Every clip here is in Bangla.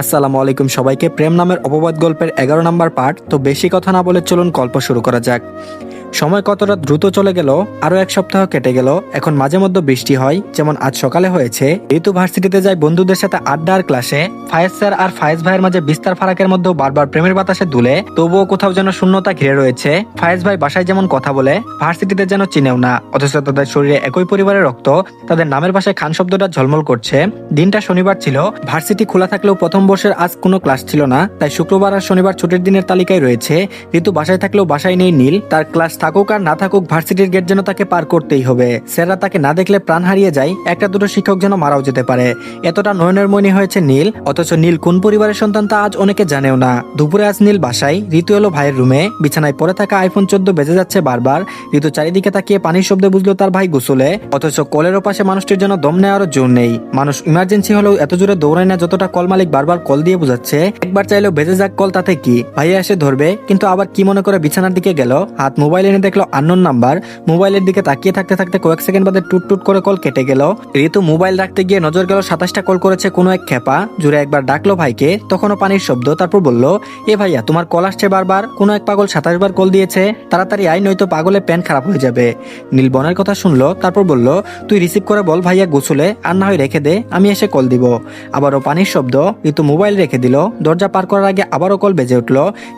আসসালামু আলাইকুম সবাইকে, প্রেম নামের অপবাদ গল্পের এগারো নম্বর পার্ট তো বেশি কথা না বলে চলুন গল্প শুরু করা যাক। সময় কতটা দ্রুত চলে গেল আরও এক সপ্তাহ কেটে গেল। এখন মাঝে মধ্যে বৃষ্টি হয়, যেমন আজ সকালে হয়েছে। ঋতু ভার্সিটিতে যায় বন্ধুদের সাথে আড্ডা আর ক্লাসে, ফায়েজ স্যার আর ফায়েজ ভাইয়ের মাঝে বিস্তার ফারাকের মধ্যেও বারবার প্রেমের বাতাসে দুলে, তবুও কোথাও যেন শূন্যতা ঘিরে রয়েছে। ফায়েজ ভাই বাসায় যেমন কথা বলে, ভার্সিটিতে যেন চিনেও না, অথচ তাদের শরীরে একই পরিবারের রক্ত, তাদের নামের বাসায় খান শব্দটা ঝলমল করছে। দিনটা শনিবার ছিল, ভার্সিটি খোলা থাকলেও প্রথম বর্ষের আজ কোনো ক্লাস ছিল না, তাই শুক্রবার আর শনিবার ছুটির দিনের তালিকায় রয়েছে। ঋতু বাসায় থাকলেও বাসায় নেই নীল, তার ক্লাস থাকুক আর না থাকুক, ভার্সিটির গেট যেন তাকে পার করতেই হবে। স্যাররা তাকে না দেখলে প্রাণ হারিয়ে যায়, একটা দুটো শিক্ষক যেন মারাও যেতে পারে। এতটা নয়নের মনি হয়েছে নীল, অথচ নীল কোন পরিবারের সন্তান তা আজ অনেকে জানেও না। দুপুরে আজ নীল বাসায়, ঋতু এলো ভাইয়ের রুমে বিছানায় পড়ে থাকা আইফোন চোদ্দ বেজে যাচ্ছে বারবার। ঋতু চারিদিকে তাকিয়ে পানির শব্দে বুঝলো তার ভাই গোসলে। অথচ কলের পাশে মানুষটির জন্য দম নেওয়ারও জোর নেই। মানুষ ইমার্জেন্সি হলেও এত জোরে দৌড়ায় না যতটা কল মালিক বারবার কল দিয়ে বোঝাচ্ছে। একবার চাইলেও বেজে যাক কল, তাতে কি? ভাইয়া এসে ধরবে, কিন্তু আবার কি মনে করে বিছানার দিকে গেল? হাত মোবাইল এনে দেখল আননোন নাম্বার মোবাইলের দিকে তাকিয়ে থাকতে থাকতে কয়েক সেকেন্ড বাদে টুট টুট করে কল কেটে গেল। ঋতু মোবাইল রাখতে গিয়ে নজর গেল সাতাশটা কল করেছে কোনো এক খেপা। জুড়ে একবার ডাকলো ভাইকে, তখনও পানির শব্দ, তারপর বলল, এ ভাইয়া, তোমার কল আসছে বারবার, কোনো এক পাগল সাতাশ বার কল দিয়েছে, তাড়াতাড়ি আই নয়তো পাগলে প্যান খারাপ হয়ে যাবে। নীল বনের কথা শুনলো, তারপর বলল, তুই রিসিভ করে বল ভাইয়া গোসলে, আর না হয় রেখে দে, আমি এসে কল দিব। আবারও পানির শব্দ ঋতু মোবাইল রেখে দিল। দরজা পার করার আগে আবারও কল বেজে উঠল।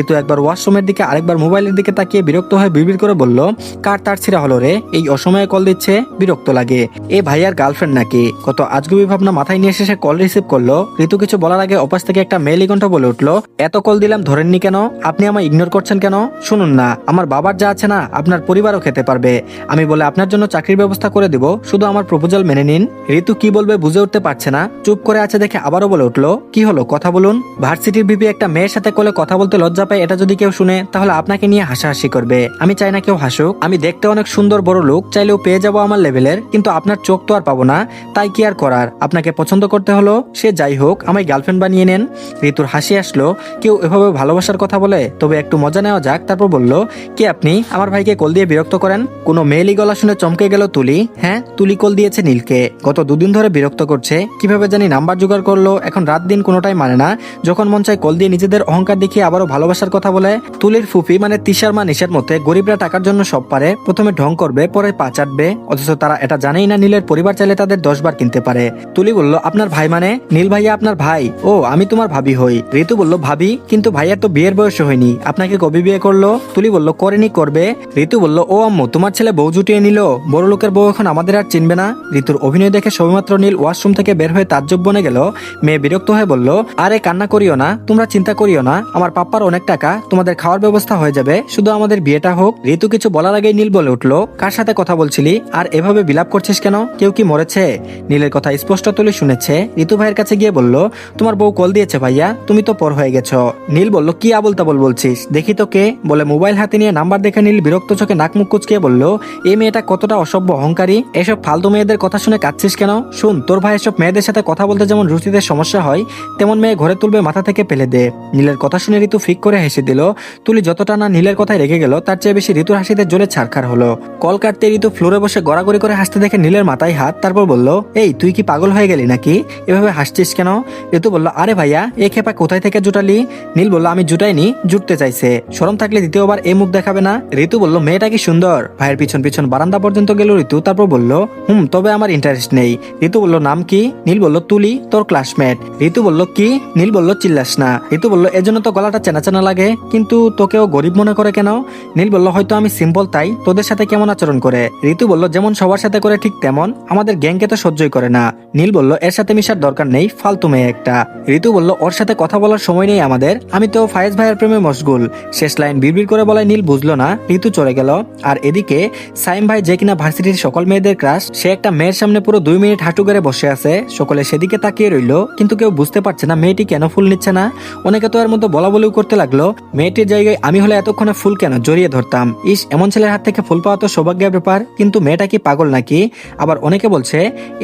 ঋতু একবার ওয়াশরুমের দিকে, আরেকবার মোবাইলের দিকে তাকিয়ে বিরক্ত হয়ে বিড়বিড় করে বলল, কার তার ছিঁড়া হলো রে? এই অসময়ে কল দিচ্ছে, বিরক্ত লাগে। এ ভাইয়ার গার্লফ্রেন্ড নাকি? কত আজগুবি ভাবনা মাথায় নিয়ে এসে সে কল রিসিভ করল। ঋতু কিছু বলার আগে অপাস থেকে একটা মেলি কণ্ঠ বলে উঠল, এত কল দিলাম, ধরেননি কেন? আপনি আমায় ইগনোর করছেন কেন? শুনুন না, আমার বাবার যা আছে না, আপনার পরিবারও খেতে পারবে। আমি বলে, আপনার জন্য চাকরির ব্যবস্থা করে দিব, শুধু আমার প্রপোজাল মেনে নিন। ঋতু কি বলবে বুঝে উঠতে পারছে না, চুপ করে আছে দেখে আবারও বলে উঠল, কি হলো, কথা বলুন? ভার্সিটির বিপি একটা মেয়ের সাথে কোলে কথা বলতে লজ্জা পায়, এটা যদি কেউ শুনে, তাহলে আপনাকে নিয়ে হাসাহাসি করবে। আমি চাই না কেউ হাসুক। আমি দেখতে অনেক সুন্দর বড় লোক, চাইলেও পেয়ে যাব আমার লেভেলের, কিন্তু আপনার চোখ তো আর পাবো না, তাই কি আর করার? আপনাকে পছন্দ করতে হলো? সে যাই হোক, আমায় গার্লফ্রেন্ড বানিয়ে নেন। ঋতুর হাসি আসলো, কেউ এভাবে ভালোবাসার কথা বলে, তবে একটু মজা নেওয়া যাক, তারপর বলল, কি আপনি? আমার ভাইকে কল দিয়ে বিরক্ত করেন? কোনো মেয়েলি গলা শুনে চমকে গেল তুলি। হ্যাঁ তুলি কল দিয়েছে নীলকে। গত দুদিন ধরে বিরক্ত করছে। কীভাবে জানি নাম্বার জোগাড় করল, এখন রাত দিন কোনোটাই মানে না। যখন মন চায় কল দিয়ে নিজেদের অহংকার দেখিয়ে আবারও ভালোবাসার কথা বলে, তুলির ফুফি মানে তিশার মা নিশার মতে গরিবরা টাকার জন্য সব পারে, প্রথমে ঢং করবে, পরে পা চাটবে, অথচ তারা এটা জানেই না নীলের পরিবার চাইলে তাদের দশ বার কিনতে পারে। তুলি বলল, আপনার ভাই মানে? নীল ভাইয়া আপনার ভাই। ও, আমি তোমার ভাবি হই। ঋতু বলল, ভাবি? কিন্তু ভাইয়ার তো বিয়ের বয়স হয়নি। আপনাকে কবি বিয়ে করল? তুলি বলল, করেনি, করবে। ঋতু বলল, ও আম্মু, তোমার ছেলে বউ জুটিয়ে নিল। বড় লোকের বউ এখন আমাদের আর চিনবে না। ঋতুর অভিনয় দেখে সবেমাত্র নীল ওয়াশরুম থেকে বের হয়ে তাজ্জব বনে গেল। মেয়ে বিরক্ত হয়ে বলল, আরে, কান্না করিও না। তোমরা চিন্তা করিও না। আমার পাপ্পার অনেক টাকা। তোমাদের খাওয়ার ব্যবস্থা হয়ে যাবে। শুধু আমাদের বিয়েটা হোক। ঋতু কিছু বলার আগেই নীল বলে উঠল, কার সাথে কথা বলছিলি? আর এভাবে বিলাপ করছিস কেন? কেউ কি মরেছে? নীলের কথা স্পষ্ট তুলে শুনেছে। ঋতু ভাইয়ের কাছে গিয়ে বলল, তোমার বউ কল দিয়েছে ভাইয়া, তুমি তো পর হয়ে গেছো। নীল বলল, কি আবল তাবল বলছিস? দেখি তো কে? বলে মোবাইল হাতে নিয়ে নাম্বার দেখে নীল বিরক্ত চোখে নাক মুখ কুচকিয়ে বলল, এই মেয়েটা কতটা অসভ্য অহংকারী? এসব ফালতু মেয়েদের কথা শুনে কাঁদছিস কেন? শুন, তোর ভাই এসব মেয়েদের সাথে কথা বলতে যেমন রুচিতে সমস্যা হয়, তেমন মেয়ে ঘরে তুলবে মাথা থেকে ফেলে দে। নীলের কথা শুনে ঋতু ফিক করে হেসে দিল, তুলি যতটা না নীলের কথায় রেগে গেল, তার চেয়ে বেশি ঋতুর হাসিতে জোরে ছাড়খার হলো। কল কাটতে ঋতু ফ্লোরে বসে গড়াগড়ি করে হাসতে দেখে নীলের মাথায় হাত, তারপর বলল, এই, তুই কি পাগল হয়ে গেলি নাকি? এভাবে হাসছিস কেন? ঋতু বলল, আরে ভাইয়া, এ খেপা কোথায় থেকে জুটালি? নীল বলল, আমি জুটাইনি, জুটতে চাইছে। সরম থাকলে দ্বিতীয়বার এই মুখ দেখাবে না? ঋতু বলল, মেয়েটা কি সুন্দর? ভাইয়ের পিছন পিছন বারান্দা পর্যন্ত গেল ঋতু, তারপর বলল, হুম, তবে আমার ইন্টারেস্ট নেই। ঋতু বলল, নাম কি? নীল বলল, তুলি, তোর ক্লাসমেট ঋতু বলল, কি? নীল বলল, চিল্লাস না। ঋতু বলল, এজন্য তো গলাটা চেনা চেনা লাগে, কিন্তু তোকেও গরিব মনে করে কেন? নীল বলল হয়তো আমি সিম্পল তাই? তোদের সাথে কেমন আচরণ করে? ঋতু বলল, যেমন সবার সাথে করে ঠিক তেমন। আমাদের গ্যাংকে তো সহ্যই করে না। নীল বলল, এর সাথে মিশার দরকার নেই, ফালতু মেয়ে একটা। ঋতু বলল, ওর সাথে কথা বলার সময় নেই আমাদের। আমি তো ফায়েজ ভাইয়ের প্রেমে মশগুল। শেষ লাইন বিড়বিড় করে বলায় নীল বুঝলো না, ঋতু চলে গেল। আর এদিকে, সাইম ভাই যে কিনা ভার্সিটির সকল মেয়েদের ক্রাশ, সে একটা মেয়ের সামনে পুরো দুই মিনিট হাঁটু গেড়ে বসে আছে। সকলে সেদিকে তাকিয়ে রইল, কিন্তু কেউ বুঝতে পারছে না মেয়েটি কেন ফুল নিচ্ছে না। অনেকে তো এর মধ্যে বলা বলিও করতে লাগল, মেয়েটির জায়গায় আমি হলে এতক্ষণে ফুল কেন জড়িয়ে ধরতাম? ইস, এমন ছেলের হাত থেকে ফুল পাওয়া তো সৌভাগ্যের ব্যাপার, কিন্তু মেয়েটা কি পাগল নাকি? আবার অনেকে বলছে,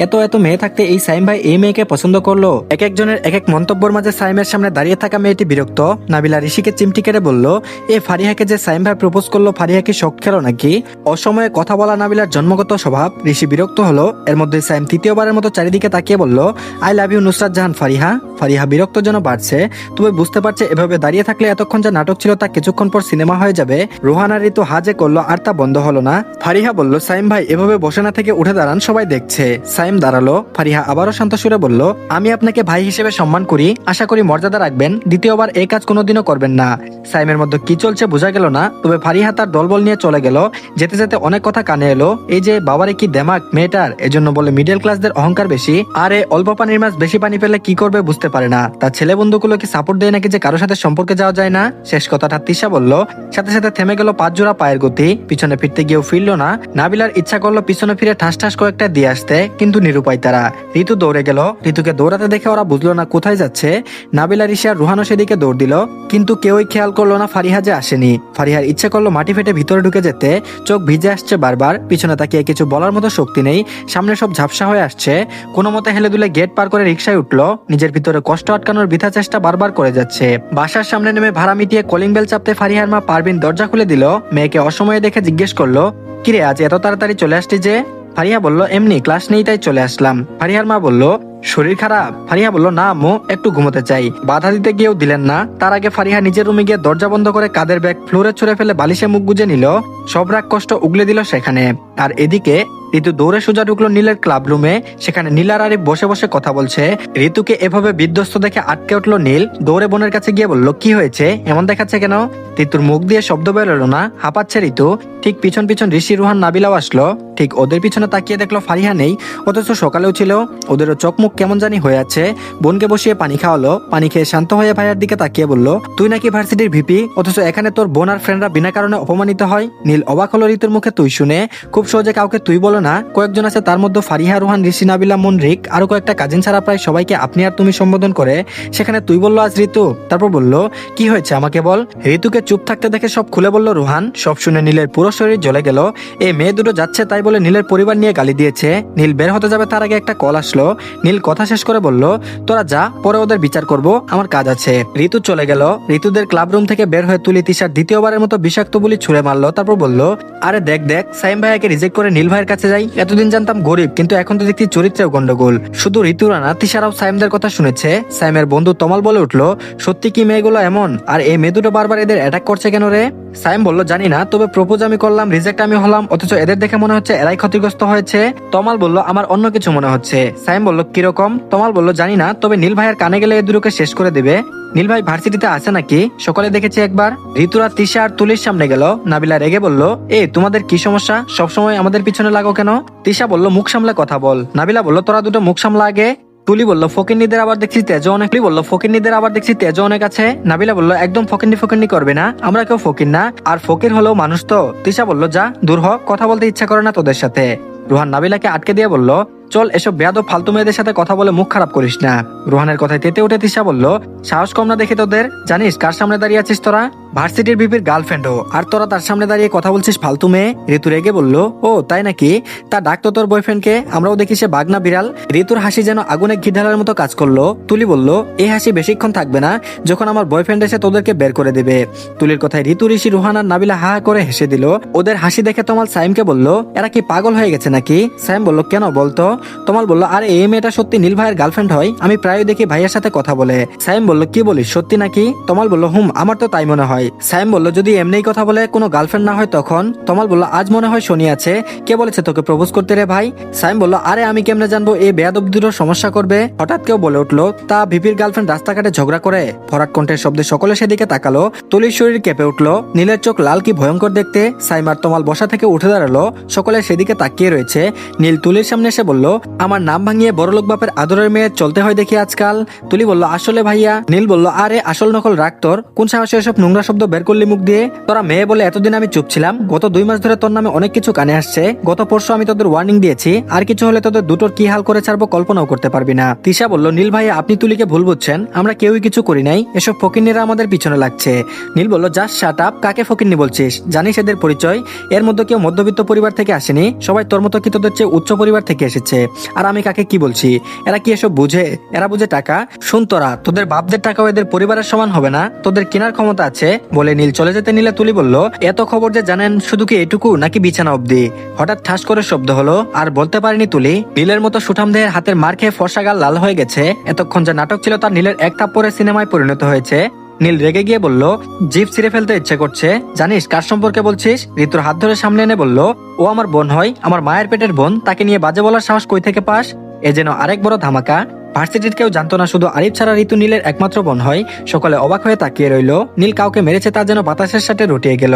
এত এত মেয়ে থাকতে এই সাইম ভাই এই মেয়েকে পছন্দ করল? এক একজনের এক এক মন্তব্যের মাঝে সাইমের সামনে দাঁড়িয়ে থাকা মেয়েটি বিরক্ত। নাবিলা ঋষিকে চিমটি কেটে বলল, এ ফারিহাকে যে সাইম ভাই প্রপোজ করল, ফারিহা কি শখ খেলো নাকি? অসময়ে কথা বলা নাবিলার জন্মগত স্বভাব, ঋষি বিরক্ত হলো। এর মধ্যে সাইম তৃতীয়বারের মতো চারিদিকে তাকিয়ে বলল, I love you Nusrat Jahan Fariha. Fariha বিরক্ত যেন বাড়ছে, তবে বুঝতে পারছে এভাবে দাঁড়িয়ে থাকলে এতক্ষণ যা নাটক ছিল তা কিছুক্ষণ পর সিনেমা হয়ে যাবে। রোহানা ঋতু হাজে করল আর তা বন্ধ হলো না। ফারিহা বলল, সাইম ভাই, এভাবে বসে না থেকে উঠে দাঁড়ান, সবাই দেখছে। সাইম দাঁড়াল, ফারিহা আবারও শান্ত সুরে বলল, আমি আপনাকে ভাই হিসেবে সম্মান করি, আশা করি মর্যাদা রাখবেন, দ্বিতীয়বার এই কাজ কোনোদিনও করবেন না। সাইমের মধ্যে কি চলছে বোঝা গেল না, তবে ফারিহা তার দলবল নিয়ে চলে গেল। যেতে যেতে অনেক কথা কানে এলো, এই যে, বাবারে কি দেমাক মেয়েটার? এজন্য বলে, মিডল ক্লাসদের অহংকার বেশি, আরে অল্প পানির মাছ বেশি পানি পেলে কি করবে বুঝতে পারে না। তার ছেলে বন্ধুগুলো কি সাপোর্ট দেয় নাকি যে কারোর সাথে সম্পর্কে যাওয়া যায় না? শেষ কথাটা তিশা বলল, সাথে সাথে থেমে গেল পাঁচ জোড়া পায়ের গতি। পিছনে ফিরতে গিয়েও ফিরল না। নাবিলার ইচ্ছা করল পিছনে ফিরে ঠাস ঠাস কয়েকটা দিয়ে আসতে, কিন্তু নিরুপায় তারা। ঋতু দৌড়ে গেল। ঋতুকে দৌড়াতে দেখে ওরা বুঝলো না কোথায় যাচ্ছে। নাবিলা, ঋষি আর রুহানো সেদিকে দৌড় দিল। কিন্তু কেউই খেয়াল করল না ফারিহা যে আসেনি। ফারিহার ইচ্ছে করল মাটি ফেটে ভিতরে ঢুকে যেতে। চোখ ভিজে আসছে বারবার। পিছনে তাকিয়ে কিছু বলার মতো শক্তি নেই। সামনে সব ঝাপসা হয়ে আসছে। কোনো মতে হেলে দুলে গেট পার করে রিক্সায় উঠল। নিজের ভিতরে কষ্ট আটকানোর বৃথা চেষ্টা বারবার করে যাচ্ছে। বাসার সামনে নেমে ভাড়া মিটিয়ে কলিং বেল চাপতে ফারিহার মা পারবিন দরজা খুলে দিল। মেয়েকে অসময়ে দেখে জিজ্ঞেস করল, কিরে, আজ এত তাড়াতাড়ি চলে আসছি যে? ফারিয়া বলল, এমনি, ক্লাস নেই, তাই চলে আসলাম। ফারিহার মা বলল, শরীর খারাপ? ফারিয়া বলল, না আম্মু একটু ঘুমোতে চাই। বাধা দিতে গিয়েও দিলেন না। তার আগে ফারিহা নিজের রুমে গিয়ে দরজা বন্ধ করে কাদের ব্যাগ ফ্লোরে ছুঁড়ে ফেলে বালিশে মুখ গুজে নিল। সব রাগ কষ্ট উগলে দিল সেখানে। আর এদিকে ঋতু দৌড়ে সোজা ঢুকলো নীলের ক্লাব রুমে সেখানে নীলার আরিফ বসে বসে কথা বলছে। ঋতুকে এভাবে বিধ্বস্ত দেখে আটকে উঠল নীল। দৌড়ে বোনের কাছে গিয়ে বলল, কি হয়েছে? এমন দেখাচ্ছে কেন? ঋতুর মুখ দিয়ে শব্দ বেরোলো না। হাঁপাচ্ছে ঋতু। ঠিক পিছন পিছন ঋষি রুহান নাবিলাও আসলো। ঠিক ওদের পিছনে তাকিয়ে দেখল ফারিহা নেই, অথচ সকালেও ছিল। ওদেরও চোখ মুখ কেমন জানি হয়ে আছে। বোনকে বসিয়ে পানি খাওয়ালো, পানি খেয়ে শান্ত হয়ে ভাইয়ার দিকে তাকিয়ে বলল, তুই নাকি ভার্সিটির ভিপি? অথচ এখানে তোর বোন আর ফ্রেন্ডরা বিনা কারণে অপমানিত হয়। নীল অবাক হলো ঋতুর মুখে তুই শুনে। খুব সহজে কাউকে তুই বলো না। কয়েকজন আছে তার মধ্যে ফারিহা, রুহান, ঋষি, নাবিলা, মনরিক আরও কয়েকটা কাজিন ছাড়া প্রায় সবাইকে আপনি আর তুমি সম্বোধন করে। সেখানে তুই বলল, আজ ঋতু। তারপর বলল, কি হয়েছে আমাকে বল? ঋতুকে চুপ থাকতে দেখে সব খুলে বলল, রুহান। সব শুনে নীলের পুরো শরীর জ্বলে গেল। এই মেয়ে দুটো যাচ্ছে তাই বলে নীলের পরিবার নিয়ে গালি দিয়েছে। নীল বের হতে যাবে তার আগে একটা কল আসলো। নীল কথা শেষ করে বলল, তোরা যা, পরে ওদের বিচার করব, আমার কাজ আছে। ঋতু চলে গেল। ঋতুদের ক্লাব রুম থেকে বের হয়ে তুলি তিশার দ্বিতীয়বারের মতো বিষাক্ত বলি ছুঁড়ে মারলো, তারপর বলল, আরে দেখ দেখ, সাইম ভাইয়াকে রিজেক্ট করে নীল ভাইয়ের কাছে যাই। এতদিন জানতাম গরিব, কিন্তু এখন তো দেখছি চরিত্রেও গন্ডগোল। শুধু ঋতুরা না, তিশারাও সাইমদের কথা শুনেছে। সাইমের বন্ধু তমাল বলে উঠল, সত্যি কি মেয়েগুলো এমন? আর এই মেয়ে দুটো বারবার এদের অ্যাটাক করছে কেন রে? সাইম বলল, জানি না, তবে প্রপোজ আমি করলাম রিজেক্ট আমি হলাম, অথচ এদের দেখে মনে হচ্ছে এরাই ক্ষতিগ্রস্ত হয়েছে। তমাল বলল, আমার অন্য কিছু মনে হচ্ছে। সাইম বলল, কীরকম? তমাল বলল, জানি না, তবে নীল ভাইয়ের কানে গেলে এদুরুকে শেষ করে দেবে। নীল ভাই ভার্সিটিতে আছে নাকি? সকালে দেখেছি একবার। ঋতুরা তিশা আর তুলির সামনে গেল। নাবিলা রেগে বলল, এ, তোমাদের কি সমস্যা? সবসময় আমাদের পিছনে লাগো কেন? তিশা বলল, মুখ সামলে কথা বল। নাবিলা বলল, তোরা দুটো মুখ সামলা আগে। তুলি বলল, ফকিন্নিদের আবার দেখছি তেজ অনেক তুলি বলল, ফকিন্নিদের আবার দেখছি তেজ অনেক আছে? নাবিলা বলল, একদম ফকিন্নি ফকিন্নি করবে না, আমরা কেউ ফকির না, আর ফকির হলো মানুষ তো। তিশা বলল, যা, দূর হ, কথা বলতে ইচ্ছা করে না তোদের সাথে। রুহান নাবিলাকে আটকে দিয়ে বলল চল, এসব বেয়াদ ফালতু মেয়েদের সাথে কথা বলে মুখ খারাপ করিস না। রুহানের কথায় তেতে উঠে তিশা বলল, সাহস কম না দেখে তোদের? জানিস, কার সামনে দাঁড়িয়ে আছিস তোরা? ভার্সিটির বিপির গার্লফ্রেন্ডও। আর তোরা তার সামনে দাঁড়িয়ে কথা বলছিস ফালতু মেয়ে? ঋতু রেগে বলল, ও, তাই নাকি? তা ডাকতো তোর বয়ফ্রেন্ডকে আমরাও দেখি সে বাগনা বিড়াল। ঋতুর হাসি যেন আগুনে ঘি ঢালার মতো কাজ করল। তুলি বলল এই হাসি বেশিক্ষণ থাকবে না, যখন আমার বয়ফ্রেন্ড এসে তোদেরকে বের করে দেবে। তুলির কথায় ঋতু, ঋষি, রুহান আর নাবিলা হা করে হেসে দিল। ওদের হাসি দেখে তোমাল সাইমকে বলল, এরা কি পাগল হয়ে গেছে নাকি? সাইম বলল, কেন বলতো? তোমাল বলল, আরে, এই মেয়েটা সত্যি নীল ভাইয়ের গার্লফ্রেন্ড হয়? আমি প্রায় দেখি ভাইয়ের সাথে কথা বলে। সাইম বলল, কি বলিস, সত্যি নাকি? তমাল বলল, হুম, আমার তো তাই মনে হয়। সাইম বলল, যদি এমনি কথা বলে কোনো গার্লফ্রেন্ড না হয় তখন? তমাল বলল, আজ মনে হয় শনি আছে। কে বলেছে তোকে প্রপোজ করতে রে ভাই? সাইম বলল, আরে, আমি কেমনে জানব, এই বেয়াদব দুটো সমস্যা করবে? হঠাৎ কেউ বলে উঠল, তা ভিপির গার্লফ্রেন্ড রাস্তাঘাটে ঝগড়া করে? ফরাট কণ্ঠের শব্দে সকলে সেদিকে তাকালো। তুলির শরীর কেঁপে উঠল। নীলের চোখ লাল কি ভয়ঙ্কর দেখতে। সাইমার তমাল বসা থেকে উঠে দাঁড়াল। সকলে সেদিকে তাকিয়ে রয়েছে। নীল তুলির সামনে এসে বলল বলল, আমার নাম ভাঙিয়ে বড়লোক বাপের আদরের মেয়ে চলতে হয় দেখি আজকাল। তুলি বলল, আসলে ভাইয়া। নীল বলল, আরে, আসল নকল তোর। কোন সাহসে এসব নোংরা শব্দ বের করলি মুখ দিয়ে? তোরা মেয়ে বলে এতদিন আমি চুপ ছিলাম। গত দুই মাস ধরে তোর নামে অনেক কিছু কানে আসছে। গত পরশু আমি তোদের ওয়ার্নিং দিয়েছি। আর কিছু হলে তোদের দুটোর কি হাল করে ছাড়বো কল্পনাও করতে পারবি না। তিশা বলল, নীল ভাই আপনি তুলিকে ভুল বুঝছেন। আমরা কেউই কিছু করি নাই। এসব ফকিন্নিরা আমাদের পিছনে লাগছে। নীল বলল জাস্ট শাট আপ কাকে ফকিন্নি বলছিস? জানিস এদের পরিচয়। এর মধ্যে কেউ মধ্যবিত্ত পরিবার থেকে আসেনি। সবাই তোর মতো কি তোদের চেয়ে উচ্চ পরিবার থেকে এসেছে? আর আমি কাকে কি বলছি? এরা কি এসব বুঝে? এরা বুঝে টাকা? শুন তোরা, তোদের বাপদের টাকাও এদের পরিবারের সমান হবে না? তোদের কেনার ক্ষমতা আছে? বলে নীল চলে যেতে নিলে তুলি বলল, এত খবর যে জানেন শুধু কি এটুকু নাকি বিছানা অব্দি হঠাৎ ঠাস করে শব্দ হলো, আর বলতে পারিনি তুলি। নীলের মতো সুঠাম দেহের হাতের মার খেয়ে ফর্সা গাল লাল হয়ে গেছে। এতক্ষণ যে নাটক ছিল তার নীলের এক থাপ্পড়ের সিনেমায় পরিণত হয়েছে। নীল রেগে গিয়ে বলল জিপ ছিঁড়ে ফেলতে ইচ্ছে করছে। জানিস, কার সম্পর্কে বলছিস? ঋতুর হাত ধরে সামনে এনে বলল, ও আমার বোন হয়, আমার মায়ের পেটের বোন, তাকে নিয়ে বাজে বলার সাহস কই থেকে পাস? এ যেন আরেক বড় ধামাকা। ভার্সিটির কেউ জানতো না শুধু আরিফ ছাড়া ঋতু নীলের একমাত্র বোন হয়। সকলে অবাক হয়ে তাকিয়ে রইল। নীল কাউকে মেরেছে তা যেন বাতাসের সাথে রটিয়ে গেল।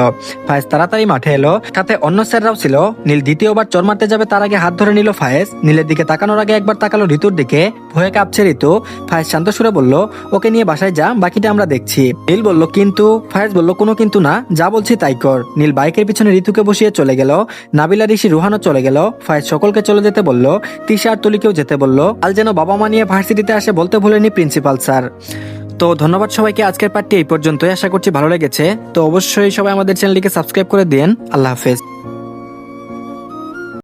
ফায়েজ তাড়াতাড়ি মাঠে এলো। সাথে অন্য স্যাররাও ছিল। নীল দ্বিতীয়বার চর মারতে যাবে তার আগে হাত ধরে নিল ফায়েজ। নীলের দিকে তাকানোর আগে একবার তাকালো ঋতুর দিকে। ভয়ে কাঁপছে ঋতু। ফায়েজ শান্ত সুরে বলল, ওকে নিয়ে বাসায় যা, বাকিটা আমরা দেখছি। নীল বলল, কিন্তু ফায়েজ বলল, কোনো কিন্তু না, যা বলছি তাই কর। নীল বাইকের পিছনে ঋতুকে বসিয়ে চলে গেল। নাবিলা ঋষি রুহানও চলে গেল। ফায়েজ সকলকে চলে যেতে বলল। তিশা আর তুলিকেও যেতে বলল। আল যেন বাবা মা নিয়ে ভার্সিটিতে আসে বলতে ভুলেনি প্রিন্সিপাল স্যার। তো ধন্যবাদ সবাইকে আজকের পার্টি এই পর্যন্তই। আশা করছি ভালো লেগেছে। তো অবশ্যই সবাই আমাদের চ্যানেলটিকে সাবস্ক্রাইব করে দিন। আল্লাহ হাফেজ।